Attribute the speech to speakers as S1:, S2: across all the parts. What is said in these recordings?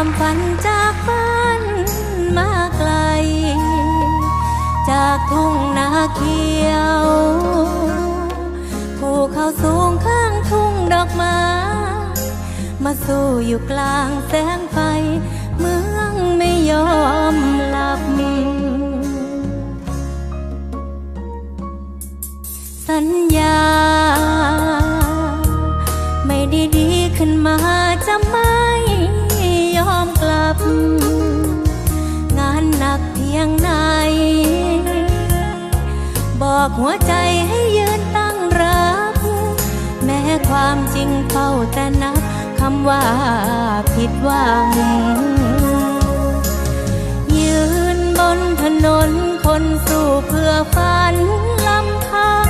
S1: ามฝันจากฝันมาไกล จากทุ่งนาเขียวภูเขาสูงข้างทุ่งดอกไม้มาสู้อยู่กลางแสงไฟ เมืองไม่ยอมหลับ สัญญา อกหัวใจให้ยืนตั้งรับ แม้ความจริงเฝ้าแต่นับคำว่าผิดหวัง ยืนบนถนนคนสู้เพื่อฝันลำพัง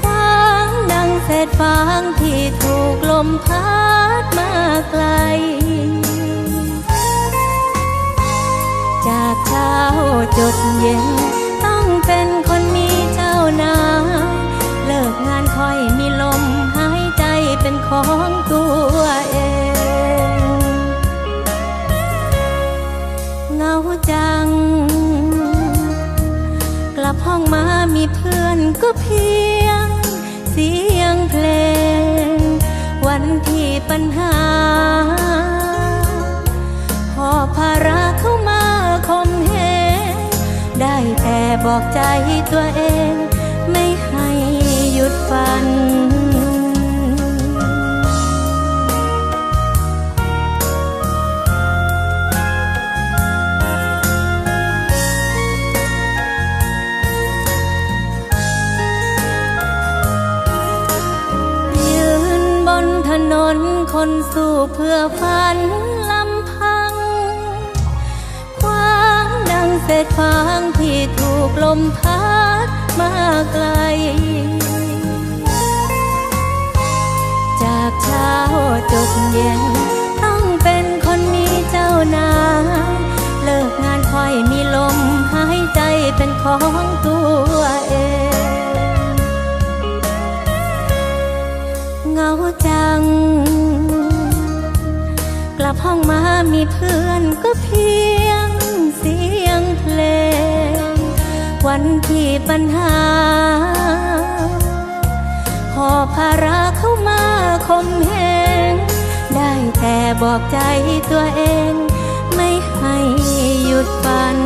S1: คว้างดังเศษฟางที่ถูกลมพัดมาไกล จากเช้าจดเย็น ห้องมามีเพื่อนก็เพียง เสียงเพลง วันที่ปัญหา พอภาระเข้ามาคมเหงได้แต่บอกใจตัวเองไม่ให้ นถนนคนสู้เพื่อฝันลำพัง คว้างดังเศษฟางที่ถูกลมพัดมาไกล จากเช้าจดเย็น ต้องเป็นคนมีเจ้านายเลิกงานค่อยมีลมหายใจเป็นของตัว ห้องมามีเพื่อนก็เพียงเสียงเพลง วันที่ปัญหาพอภาระเข้ามาคมเหงได้แต่บอกใจตัวเอง ไม่ให้หยุดฝัน